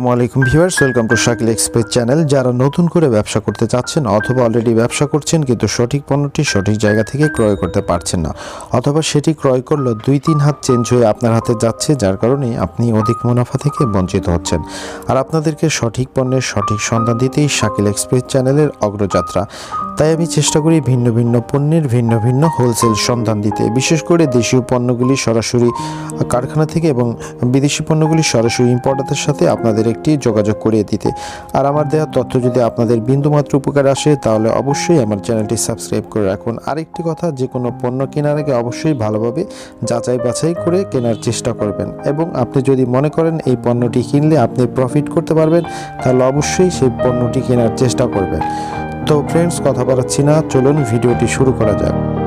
আসসালামু আলাইকুম viewers, welcome to Shakil express channel. যারা নতুন করে ব্যবসা করতে চাচ্ছেন অথবা অলরেডি ব্যবসা করছেন কিন্তু সঠিক পণ্যটি সঠিক জায়গা থেকে ক্রয় করতে পারছেন না, অথবা সেটি ক্রয় করলেও দুই তিন হাত চেঞ্জ হয়ে আপনার হাতে যাচ্ছে, যার কারণে আপনি অধিক মুনাফা থেকে বঞ্চিত হচ্ছেন। আর আপনাদেরকে সঠিক পণ্যের সঠিক সন্ধান দিতেই শাকিল এক্সপ্রেস চ্যানেলের অগ্রযাত্রা। তাই আমি চেষ্টা করি ভিন্ন ভিন্ন পণ্যের ভিন্ন ভিন্ন হোলসেল সন্ধান দিতে। বিশেষ করে দেশীয় পণ্যগুলি সরাসরি কারখানা থেকে এবং বিদেশি পণ্যগুলি সরাসরি ইম্পোর্টারদের সাথে আপনাদের একটি যোগাযোগ করিয়ে দিতে। আর আমার দেওয়া তথ্য যদি আপনাদের বিন্দুমাত্র উপকার আসে, তাহলে অবশ্যই আমার চ্যানেলটি সাবস্ক্রাইব করে রাখুন। আরেকটি কথা যে কোনো পণ্য কেনার আগে অবশ্যই ভালোভাবে যাচাই বাছাই করে কেনার চেষ্টা করবেন। এবং আপনি যদি মনে করেন এই পণ্যটি কিনলে আপনি প্রফিট করতে পারবেন, তাহলে অবশ্যই সেই পণ্যটি কেনার চেষ্টা করবেন। তো ফ্রেন্ডস কথা বাড়াচ্ছি না। চলুন ভিডিওটি শুরু করা যাক।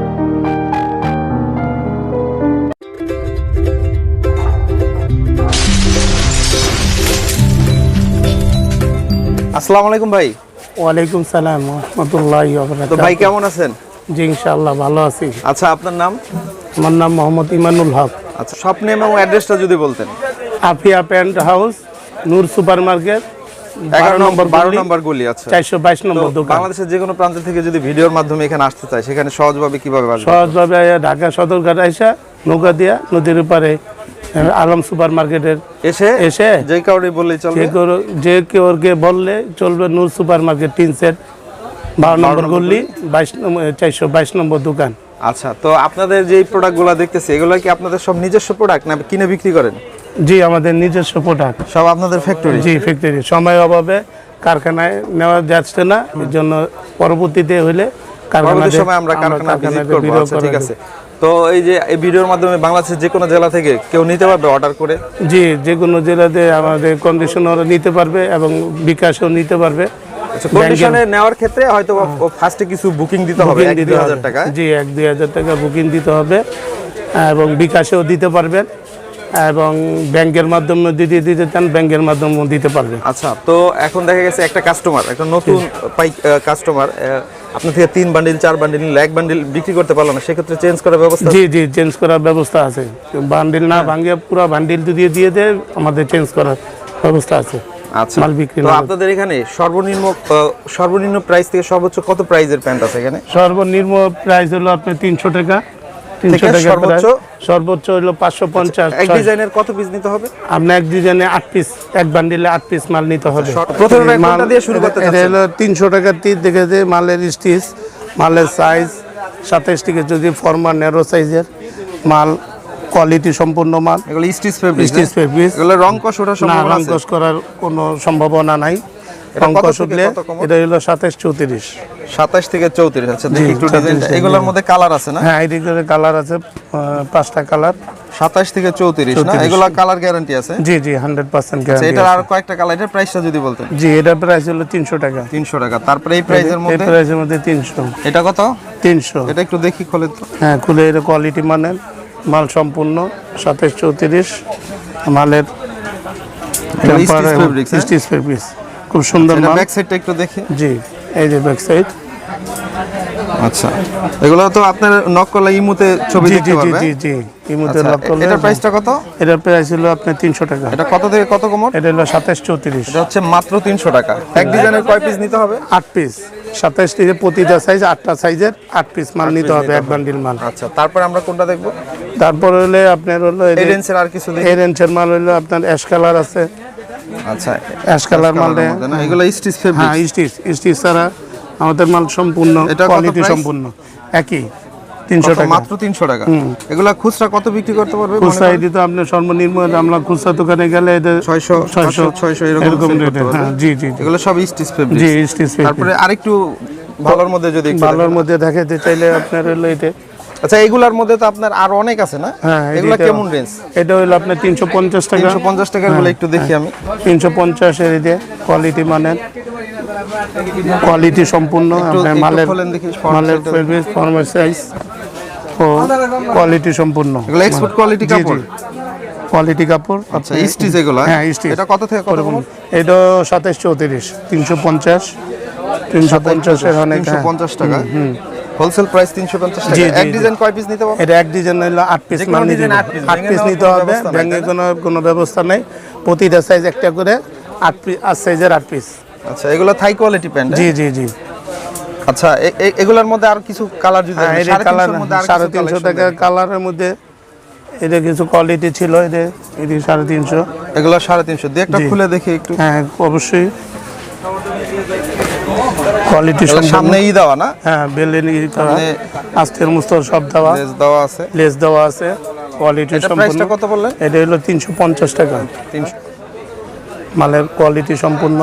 আসসালামু আলাইকুম ভাই। ওয়ালাইকুম সালাম রহমতুল্লাহ তো ভাই কেমন আছেন? জি ইনশাআল্লাহ ভালো আছি। আচ্ছা আপনার নাম? আমার নাম মোহাম্মদ ইমানুল হক। আচ্ছা নেম এবং অ্যাড্রেসটা যদি বলতেন। Afia pant house Noor super market এগারো নম্বর বারো নম্বর গলি আচ্ছা। চারশো বাইশ নম্বর বাংলাদেশের যে কোনো প্রান্ত থেকে যদি ভিডিওর মাধ্যমে এখানে আসতে চায় সেখানে সহজভাবে কীভাবে সহজভাবে ঢাকা সদরঘাট আইসা নৌকা দিয়া নদীর উপরে আহ, আলম সুপার মার্কেটের এসে এসে যে কাউরে বললেই চলবে। যে কেউ কেউকে বললে চলবে নূর সুপার মার্কেট তিন সেট বারো নম্বর গল্লি বাইশ নম্বর চারশো বাইশ নম্বর দোকান। আচ্ছা তো আপনাদের যে প্রোডাক্টগুলো দেখতেছি এগুলো কি আপনাদের সব নিজস্ব প্রোডাক্ট না কিনে বিক্রি করেন? জি আমাদের নিজস্ব প্রোডাক্ট সব আপনাদের ফ্যাক্টরি জি ফ্যাক্টরি সময় অভাবে কারখানায় নেওয়া যাচ্ছে না এর জন্য পরবর্তীতে হলে কারখানাতে- সময় আমরা কারখানা ভিজিট করব। আচ্ছা ঠিক আছে। তো এই যে এই ভিডিওর মাধ্যমে বাংলাদেশের যে কোনো জেলা থেকে কেউ নিতে পারবে অর্ডার করে? জি যে কোনো জেলাতে আমাদের কন্ডিশনার নিতে পারবে এবং বিকাশও নিতে পারবে। আচ্ছা কন্ডিশনে নেওয়ার ক্ষেত্রে হয়তো ফার্স্টে কিছু বুকিং দিতে হবে এক দুই হাজার টাকা জি এক দুই হাজার টাকা বুকিং দিতে হবে এবং বিকাশেও দিতে পারবেন এবং ব্যাংকের মাধ্যমে যদি দিতে চান ব্যাংকের মাধ্যমেও দিতে পারবেন। আচ্ছা তো এখন দেখা গেছে একটা কাস্টমার একটা নতুন পাই কাস্টমার আপনার থেকে তিন বান্ডিল চার বান্ডিল নিলে এক বান্ডিল বিক্রি করতে পারল না সেক্ষেত্রে চেঞ্জ করার ব্যবস্থা জি জি চেঞ্জ করার ব্যবস্থা আছে। বান্ডিল না ভাঙিয়ে পুরো বান্ডিল যদি দিয়ে দেয় আমাদের চেঞ্জ করার ব্যবস্থা আছে। আচ্ছা মাল বিক্রি তো আপনাদের এখানে সর্বনিম্ন সর্বনিম্ন প্রাইস থেকে সর্বোচ্চ কত প্রাইজের প্যান্ট আছে এখানে? সর্বনিম্ন প্রাইস হলো আপনার তিনশো টাকা। তিনশো থেকে টাকা সর্বোচ্চ? সর্বোচ্চ হলো পাঁচশো পঞ্চাশ এক ডিজাইনের কত পিস নিতে হবে? আপনার এক ডিজাইনে আট পিস এক বান্ডিলে আট পিস মাল নিতে হবে। প্রথমে কোনটা দিয়ে শুরু করতে এটা হলো তিনশো টাকা তীর দেখে যে মালের স্টিচ মালের সাইজ সাতাইশ থেকে যদি ফর্মা নেরো সাইজের মাল কোয়ালিটি সম্পূর্ণ মাল। এগুলো স্টিচ ফেব্রিক স্টিচ ফেব্রিক এগুলো রং কষ ওঠার সম্ভাবনা আছে? রঙ্কশ করার কোনো সম্ভাবনা নাই। এটা কত রঙ্কশ থেকে উঠলে এটা হলো সাতাইশ চৌত্রিশ। সাতাশ থেকে চৌত্রিশ আচ্ছা দেখি একটু এগুলোর মধ্যে কালার আছে না? হ্যাঁ এদিকে কালার আছে পাঁচটা কালার সাতাশ থেকে চৌত্রিশ না? এগুলো কালার গ্যারান্টি আছে? জি জি হান্ড্রেড পার্সেন্ট আচ্ছা এটার আর কয়েকটা কালার এটার প্রাইসটা যদি বলতেন। জি এটার প্রাইস হলো তিনশো টাকা। তিনশো টাকা। তারপরে এই প্রাইসের এই প্রাইসের মধ্যে তিনশো। এটা কত? তিনশো। এটা একটু দেখি খোলে তো। হ্যাঁ খুলে কোয়ালিটি মানের মাল সম্পূর্ণ সাতাশ চৌত্রিশ মালের ফেব্রিক্স খুব সুন্দর এটা মাল। ব্যাক সাইডটা একটু দেখি। জি এই যে ব্যাক সাইড আচ্ছা এগুলো তো আপনার নক করলে ইমুতে ছবি দেখতে পারবে। জি জি এই মধ্যে আচ্ছা, করলে এটার প্রাইসটা কত? এটার প্রাইস হলো আপনার তিনশো টাকা। এটা কত থেকে কত কমর এটা হলো সাতাশ চৌত্রিশ। এটা হচ্ছে মাত্র তিনশো টাকা। এক ডিজাইনের কয় পিস নিতে হবে? আট পিস সাতাশ থেকে প্রতিটা সাইজ আটটা সাইজের আট পিস মাল নিতে হবে এক বান্ডিল মাল। আচ্ছা তারপরে আমরা কোনটা দেখব? তারপর হলে আপনার হলো এই রেঞ্জের আর কিছু এই রেঞ্জের মাল হলো আপনার অ্যাশ কালার আছে। আচ্ছা অ্যাশ কালার মালটা না? এগুলো স্টিচ ফেব্রিক হ্যাঁ স্টিচ স্টিচ ছাড়া আমাদের মাল সম্পূর্ণ কোয়ালিটি সম্পূর্ণ। একই তিনশো টাকা। মাত্র তিনশো টাকা। এগুলা খুচরা কত বিক্রি করতে পারবে খুচরা এটি তো আপনার সর্বনিম্ন আমরা খুচরা দোকানে গেলে এটা ছয়শো ছয়শো ছয়শো এরকম এরকম sell করতে রেটে হ্যাঁ জি জি। এগুলো সব স্টিচ ফেব্রিক জি স্টিচ তারপরে আরেকটু ভালোর মধ্যে যদি ভালোর মধ্যে দেখাতে চাইলে আপনার হলো এটা আচ্ছা এগুলার মধ্যে তো আপনার আরও অনেক আছে না? হ্যাঁ এগুলা কেমন রেঞ্জ এটা হলো আপনার তিনশো পঞ্চাশ টাকা। তিনশো পঞ্চাশ টাকারগুলো একটু দেখি আমি। তিনশো পঞ্চাশের এতে কোয়ালিটি মানের। কোয়ালিটি সম্পূর্ণ আপনার মালের মালের। ফেব্রিক ফর্মাল সাইজ ও কোয়ালিটি সম্পূর্ণ। এগুলো এক্সপোর্ট কোয়ালিটি কাপড়? কোয়ালিটি কাপড়। আচ্ছা স্টিচ এগুলো? হ্যাঁ স্টিচ এটা কত থেকে কত এটা সাতাশ চৌত্রিশ তিনশো পঞ্চাশ তিনশো পঞ্চাশের অনেক তিনশো হ্যাঁ। পঞ্চাশ টাকা। হোলসেল প্রাইস তিনশো পঞ্চাশ টাকা। এক ডিজাইন কয় পিস নিতে পারব এটা এক ডিজাইন হইল আট পিস মাল নিতে হবে। পিস। নিতে হবে না? কোনো কোনো ব্যবস্থা নেই। প্রতিটা সাইজ একটা করে আট পিস আট সাইজের আট পিস আচ্ছা এগুলো থাই কোয়ালিটি প্যান্ট জি জি জি। আচ্ছা এগুলোর মধ্যে আর কিছু কালার যদি হ্যাঁ কালার তিনশোর মধ্যে আর সাড়ে কিছু তিনশো collection টাকা কালারের মধ্যে এটা কিছু কোয়ালিটি ছিল এটা এটি সাড়ে তিনশো। এগুলো সাড়ে তিনশো। দিয়ে একটা খুলে দেখি একটু। হ্যাঁ অবশ্যই। কোয়ালিটি সামনে ই দেওয়া না? হ্যাঁ বেলেন ই করা আস্তের মুস্তর সব দেওয়া। লেস দেওয়া আছে। লেস দেওয়া আছে। কোয়ালিটি এটা সম্পূর্ণ প্রাইসটা কত বললেন? এটা হলো তিনশো পঞ্চাশ টাকা। তিনশো। মালের কোয়ালিটি সম্পূর্ণ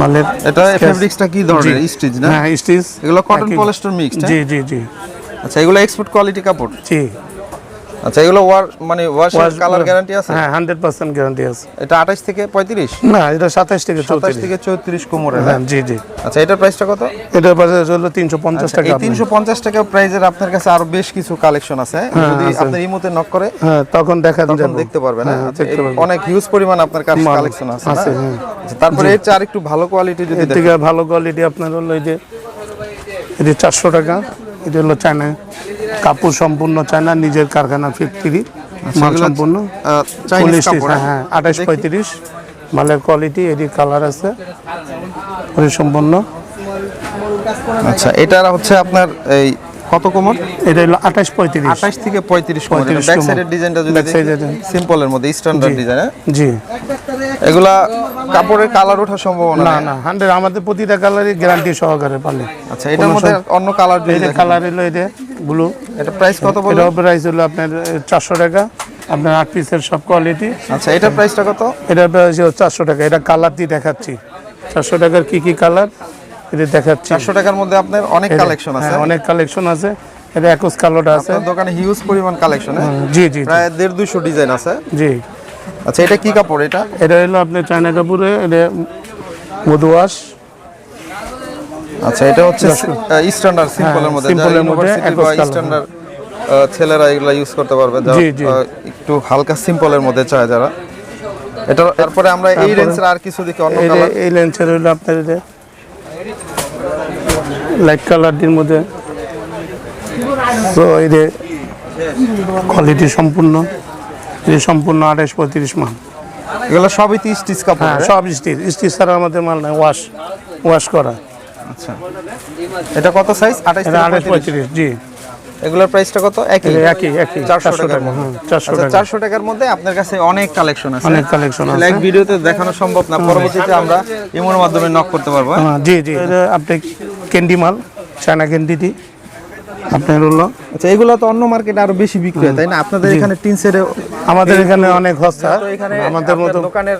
মালের এটা ফেব্রিক্সটা কি ধরনের? স্টিচ না? হ্যাঁ স্টিচ এগুলো কটন পলিস্টার মিক্সড জি জি জি। আচ্ছা এগুলো এক্সপোর্ট কোয়ালিটি কাপড়? জি। আচ্ছা এগুলো ওয়ার মানে ওয়াশ কালার গ্যারান্টি আছে? হ্যাঁ হান্ড্রেড পার্সেন্ট গ্যারান্টি আছে। এটা 28 থেকে 35 না এটা সাতাশ থেকে 27 থেকে 34 কোমরে হ্যাঁ জি জি। আচ্ছা এটার প্রাইসটা কত? এটার পাশে হলো তিনশো পঞ্চাশ আচ্ছা, টাকা। এই আপনার। 350 টাকা প্রাইজের আপনার কাছে আরও বেশ কিছু কালেকশন আছে যদি আছে। আপনার ইমোতে নক করে হ্যাঁ তখন দেখা তখন দেখতে পারবেন হ্যাঁ? হ্যাঁ, আচ্ছা। অনেক হিউজ পরিমাণ আপনার কাছে কালেকশন আছে আছে, হ্যাঁ। আচ্ছা, তারপরে এর চেয়ে আরেকটু ভালো কোয়ালিটি যদি দেখেন। ভালো কোয়ালিটি আপনার হলো এই যে এটি চারশো টাকা এটা হলো চায়না কাপড় সম্পূর্ণ চায়না নিজের কারখানা ফ্যাক্টরি মাল সম্পূর্ণ। কাপড় হ্যাঁ হ্যাঁ? আঠাশ পঁয়ত্রিশ। মালের কোয়ালিটি এটি কালার আছে। সম্পূর্ণ। আচ্ছা এটা হচ্ছে আপনার এই কত কোমর? এটা হলো আঠাশ পঁয়ত্রিশ। 28 থেকে 35 কোমর। 35 ব্যাক সাইডের ডিজাইনটা যদি। সিম্পলের মধ্যে স্ট্যান্ডার্ড ডিজাইন জি। এগুলা কাপড়ের কালার ওঠার সম্ভাবনা না না হান্ড্রেড আমাদের প্রতিটা কালারই গ্যারান্টি সহকারে পালে। আচ্ছা এটার মধ্যে অন্য কালার দেখেন, কালার হলো এটা ব্লু এটা প্রাইস কত এটা প্রাইস হলো আপনার চারশো টাকা। আপনার আট পিসের সব কোয়ালিটি আচ্ছা এটার প্রাইসটা কত? এটা প্রাইস চারশো টাকা। এটা কালার দিয়ে দেখাচ্ছি। চারশো টাকার কি কি কালার এটা দেখাচ্ছি। 400 টাকার মধ্যে আপনার অনেক কালেকশন আছে হ্যাঁ, অনেক কালেকশন আছে। এটা একুশ কালোটা আছে। দোকানে হিউজ পরিমাণ কালেকশন জি জি জি, প্রায় দেড় দুইশো ডিজাইন আছে। জি। আচ্ছা এটা কি কাপড় এটা? এটা হলো আপনার চায়না কাপড়ে এটা মধুয়াশ আচ্ছা এটা হচ্ছে স্ট্যান্ডার্ড সিম্পলের মধ্যে। এর মধ্যে স্ট্যান্ডার্ড ছেলেরা এগুলা ইউজ করতে পারবে। যারা একটু হালকা সিম্পলের মধ্যে চায় যারা। এটা তারপরে আমরা এই রেঞ্জের আর কিছু দেখি অন্য কালার এই লেন্সের হলো আপনার এটা লাইট কালার কালারটির মধ্যে। তো এই যে কোয়ালিটি সম্পূর্ণ এই সম্পূর্ণ আঠাশ পঁয়ত্রিশ মাল। এগুলো সবই স্টিচ কাপড় হ্যাঁ সব স্টিচ স্টিচ ছাড়া আমাদের মাল নাই ওয়াশ ওয়াশ করা। আচ্ছা। এটা কত সাইজ আঠাইশ এটা আঠাশ পঁয়ত্রিশ। জি। এগুলোর প্রাইসটা কত? একই? একই একই। চারশো চারশো টাকার টাকা মধ্যে। হ্যাঁ চারশো আচ্ছা টাকা চারশো টাকার মধ্যে আপনার কাছে অনেক কালেকশন আছে। অনেক কালেকশন আছে। এক ভিডিওতে দেখানো সম্ভব না পরবর্তীতে আমরা ইমোর মাধ্যমে নক করতে পারব হ্যাঁ? জি জি। আপনি ক্যান্ডি মাল চায়না ক্যান্ডিটি আপনার হলো? আচ্ছা এগুলো তো অন্য মার্কেটে আরও বেশি বিক্রি হয় তাই না? আপনাদের এখানে সেটে আমাদের এখানে অনেক সস্তা। তো এখানে আমাদের মতো দোকানের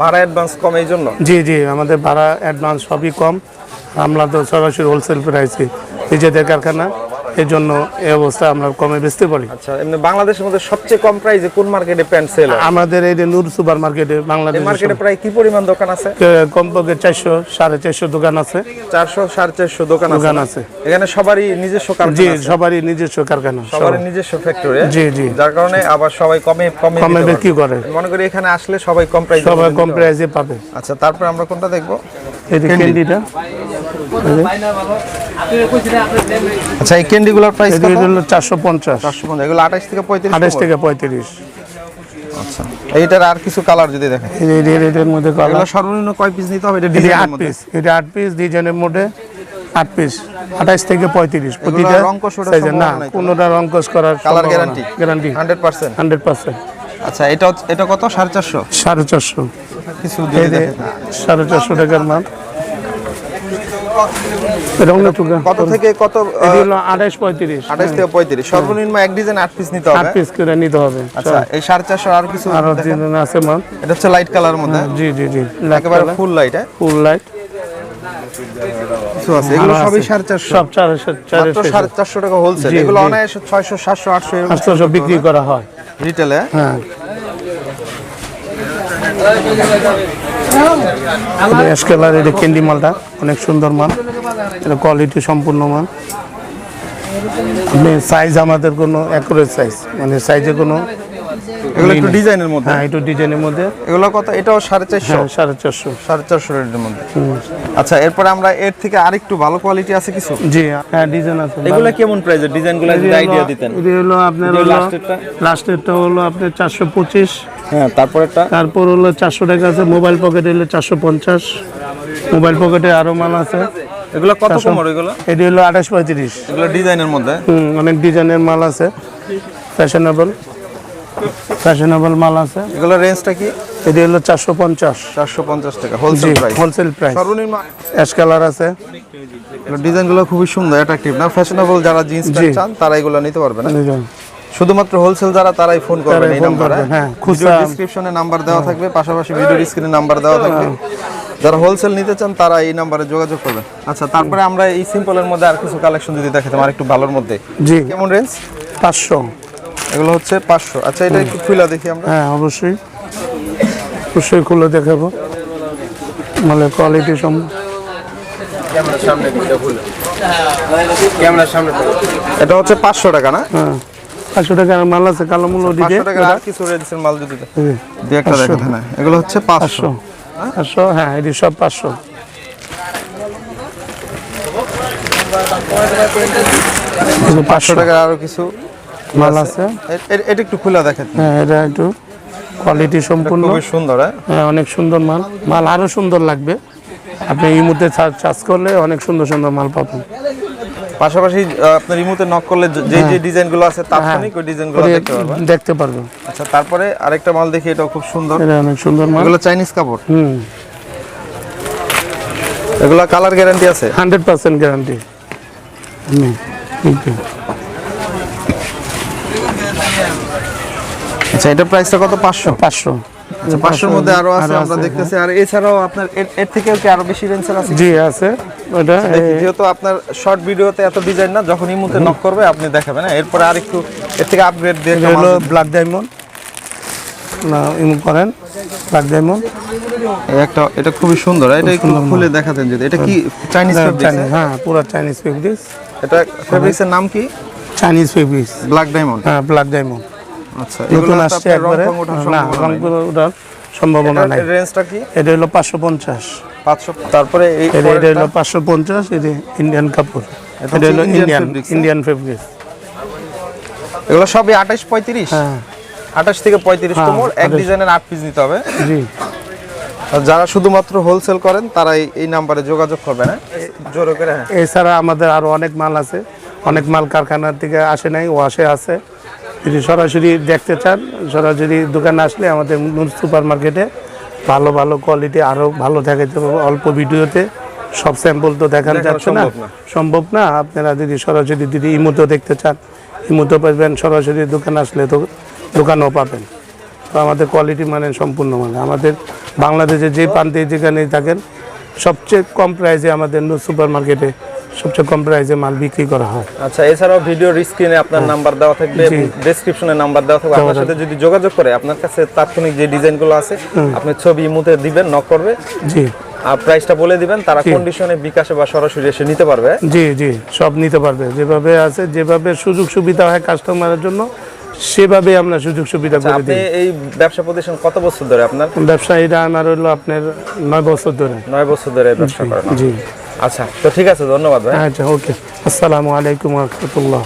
ভাড়া অ্যাডভান্স কম এই জন্য জি জি। আমাদের ভাড়া অ্যাডভান্স সবই কম। আমরা তো সরাসরি হোলসেল প্রাইসে নিজেদের কারখানা এই জন্য এই অবস্থা আমরা কমে বেচতে পারি। আচ্ছা এমনি বাংলাদেশের মধ্যে সবচেয়ে কম প্রাইসে কোন মার্কেটে প্যান্ট সেল হয় আমাদের এই যে নূর সুপার মার্কেটে বাংলাদেশ মার্কেটে প্রায় কি পরিমাণ দোকান আছে? কমপক্ষে চারশো সাড়ে চারশো দোকান আছে। চারশো সাড়ে চারশো দোকান দোকান আছে। এখানে সবারই নিজস্ব জি কারখানা আছে? সবারই নিজস্ব কারখানা সবারই নিজস্ব ফ্যাক্টরি জি জি। যার কারণে আবার সবাই কমে কমে কমে বিক্রি করে। মনে করি এখানে আসলে সবাই কম প্রাইস সবাই কম প্রাইসে পাবে। আচ্ছা তারপর আমরা কোনটা দেখব? এই যে ক্যান্ডিটা আচ্ছা এই ক্যান্ডিগুলোর প্রাইস চারশো পঞ্চাশ। 450 এগুলো 28 থেকে 35 আঠাশ থেকে পঁয়ত্রিশ। আচ্ছা এইটার আর কিছু কালার যদি দেখেন। এই রেটের মধ্যে এগুলো সর্বনিম্ন কয় পিস নিতে হবে? এটা ডিজাইনের আট মধ্যে। পিস এটা আট পিস ডিজাইনের মধ্যে আট পিস আঠাশ থেকে পঁয়ত্রিশ। প্রতিটা রংকশ সাইজের না? কোনোটা রংকশ করার colour guarantee guarantee 100% hundred percent আচ্ছা এটা এটা কত? 450 সাড়ে চারশো। কিছু এই দেখেন। সাড়ে চারশো টাকার মাল। কত থেকে কত আঠাশ পঁয়ত্রিশ। 28 থেকে 35 সর্বনিম্ন এক ডিজাইন 8 পিস নিতে আট হবে পিস করে নিতে হবে। আচ্ছা এই 450 আর কিছু আরও ডিজাইন আছে মাল এটা হচ্ছে লাইট কালারের মধ্যে। জি জি জি। একেবারে ফুল লাইট হ্যাঁ? ফুল লাইট কিছু আছে? এগুলো সবই 450 সব চার চার মাত্র 450 টাকা হোলসেল এগুলো। অনায়াসে 600 700 800 এরকম বিক্রি করা হয়। রিটেলে হ্যাঁ। অ্যাশ কালার এটা ক্যান্ডি মালটা, অনেক সুন্দর মাল। এটা কোয়ালিটি সম্পূর্ণ মাল। আপনি সাইজ আমাদের কোনো অ্যাকুরেট সাইজ মানে সাইজে কোনো এগুলো একটু ডিজাইনের মধ্যে? হ্যাঁ একটু ডিজাইনের মধ্যে। এগুলো কত? এটাও সাড়ে চারশো? হ্যাঁ সাড়ে চারশো। সাড়ে চারশো রেটের মধ্যে। আচ্ছা এরপরে আমরা এর থেকে আরেকটু ভালো কোয়ালিটি আছে কিছু? জি হ্যাঁ ডিজাইন আছে। এগুলো কেমন প্রাইজের ডিজাইনগুলো যদি আইডিয়া দিতেন। এটা হলো আপনার হলো? লাস্টেরটা হলো আপনার চারশো পঁচিশ। হ্যাঁ তারপরেরটা? তারপর হলো চারশো টাকা আছে মোবাইল পকেটে হলো চারশো পঞ্চাশ। মোবাইল পকেটে আরও মাল আছে। এগুলো কত কমর এগুলো? এটি হলো আঠাশ পঁয়ত্রিশ। এগুলো ডিজাইনের মধ্যে? হুম অনেক ডিজাইনের মাল আছে। ফ্যাশনেবল ফ্যাশনেবল মাল আছে। এগুলো রেঞ্জটা কি? এটি হলো চারশো পঞ্চাশ। চারশো পঞ্চাশ টাকা হোলসেল প্রাইস হোলসেল প্রাইস সর্বনিম্ন অ্যাশ কালার আছে। ডিজাইনগুলো খুবই সুন্দর অ্যাট্রাকটিভ না? ফ্যাশনেবল যারা জিন্স প্যান্ট চান তারা এগুলো নিতে পারবে না? শুধুমাত্র হোলসেল যারা তারাই ফোন করবেন এই নাম্বারে হ্যাঁ, ভিডিও খুচরা- হ্যাঁ। ডেসক্রিপশনে নাম্বার দেওয়া থাকবে পাশাপাশি ভিডিওর স্ক্রিনে নাম্বার দেওয়া থাকবে। যারা হোলসেল নিতে চান তারা এই নাম্বারে যোগাযোগ করবেন। আচ্ছা তারপরে আমরা এই সিম্পলের মধ্যে আর কিছু কালেকশন যদি দেখাতাম আর একটু ভালোর মধ্যে। জি। কেমন রেঞ্জ পাঁচশো। এগুলো হচ্ছে পাঁচশো। আচ্ছা এটা একটু খুলে দেখি আমরা। হ্যাঁ অবশ্যই। অবশ্যই খুলে দেখাবো। মানে কোয়ালিটি সম এটা হচ্ছে পাঁচশো টাকা না? হ্যাঁ পাঁচশো টাকার মাল আছে কালো কিছু রেঞ্জের মাল যদি একটা। না এগুলো হচ্ছে পাঁচশো। পাঁচশো। পাঁচশো হ্যাঁ এটি সব পাঁচশো। পাঁচশো টাকার আরও কিছু মাল আছে। এটা একটু খুলে দেখেন। হ্যাঁ এটা একটু কোয়ালিটি সম্পূর্ণ। খুবই সুন্দর হ্যাঁ। হ্যাঁ অনেক সুন্দর মাল। মাল আরও সুন্দর লাগবে। আপনি এই মুহূর্তে চার্জ করলে অনেক সুন্দর সুন্দর মাল পাবেন। পাশাপাশি আপনার রিমোটে নক করলে যে- যে যে ডিজাইনগুলো আছে তাৎক্ষণিক ওই ডিজাইনগুলো দেখতে পারবেন। দেখতে পারবেন। আচ্ছা তারপরে আরেকটা মাল দেখি এটাও খুব সুন্দর। এটা অনেক সুন্দর মাল। এগুলো চাইনিজ কাপড়। হুম। এগুলো কালার গ্যারান্টি আছে? হান্ড্রেড পার্সেন্ট গ্যারান্টি আচ্ছা এটা প্রাইসটা কত? পাঁচশো? পাঁচশো। আচ্ছা পাঁচশোর মধ্যে আরও আছে আমরা দেখতেছি। আর এছাড়াও আপনার এর- থেকেও কি আরও বেশি রেঞ্জের আছে? জি আছে। ওটা দেখি, যেহেতু আপনার শর্ট ভিডিওতে এত ডিজাইন না যখন ইমুতে নক করবে আপনি দেখাবেন হ্যাঁ। আর একটু এর থেকে আপগ্রেড দিয়ে এটা হলো ব্ল্যাক ডায়মন্ড না ইম করেন ব্ল্যাক ডায়মন্ড একটা এটা খুবই সুন্দর এটা একটু খুলে দেখাতেন যদি। এটা কি চাইনিজ ফেব্রিক্স হ্যাঁ? পুরো চাইনিজ ফেব্রিক্স এটা ফেব্রিক্সের নাম কি? চাইনিজ ফেব্রিক্স ব্ল্যাক ডায়মন্ড হ্যাঁ ব্ল্যাক ডায়মন্ড আচ্ছা নতুন আসছে একবারে? না রং ওঠার সম্ভাবনা নাই। রেঞ্জটা কি? এটা হলো পাঁচশো পঞ্চাশ। পাঁচশো তারপরে এটা এটা হলো পাঁচশো পঞ্চাশ এটা ইন্ডিয়ান কাপড়। এটা এটা হলো ইন্ডিয়ান ইন্ডিয়ান ফেব্রিক্স এগুলো সবই আঠাশ পঁয়ত্রিশ? হ্যাঁ। আঠাশ থেকে পঁয়ত্রিশ হ্যাঁ, এক ডিজাইনের আট পিস নিতে হবে। জি। যারা শুধুমাত্র হোলসেল করেন তারা এই- নাম্বারে যোগাযোগ করবে না জোরে করে হ্যাঁ। এছাড়া আমাদের আরও অনেক মাল আছে। অনেক মাল কারখানার থেকে আসে নাই ওয়াশে আছে। যদি সরাসরি দেখতে চান সরাসরি দোকানে আসলে আমাদের নূর সুপার মার্কেটে ভালো ভালো কোয়ালিটি আরও ভালো পারব অল্প ভিডিওতে। সব স্যাম্পল তো দেখানো যাচ্ছে না। সম্ভব না। আপনারা যদি সরাসরি যদি ইমোতেও দেখতে চান ইমোতেও পাবেন সরাসরি দোকানে আসলে তো দোকানও পাবেন। তো আমাদের কোয়ালিটি মানে সম্পূর্ণ মানে। আমাদের বাংলাদেশে যে প্রান্তে যেখানে থাকেন সবচেয়ে কম প্রাইসে আমাদের সুপার মার্কেটে সবচেয়ে কম প্রাইসে মাল বিক্রি করা হয়। আচ্ছা এছাড়াও ভিডিওর স্ক্রিনে আপনার নাম্বার দেওয়া থাকবে ডেসক্রিপশনে নাম্বার দেওয়া থাকবে। আপনার সাথে যদি যোগাযোগ করে আপনার কাছে তাৎক্ষণিক যে ডিজাইনগুলো আছে আপনি ছবি মুতে দিবেন নক করবে। জি। আর প্রাইসটা বলে দিবেন তারা কন্ডিশনে বিকাশে বা সরাসরি এসে নিতে পারবে। জি জি সব নিতে পারবে। যেভাবে আছে যেভাবে সুযোগ সুবিধা হয় কাস্টমারের জন্য সেভাবে আমরা সুযোগ সুবিধা আচ্ছা, করে আপনি দিই। এই ব্যবসা প্রতিষ্ঠান কত বছর ধরে আপনার? ব্যবসায়ীরা আমার হলো আপনার নয় বছর ধরে। নয় বছর ধরে ব্যবসা করেন। জি। আচ্ছা তো ঠিক আছে ধন্যবাদ ভাই। আচ্ছা ওকে। আসসালামু আলাইকুম রহমতুল্লাহ।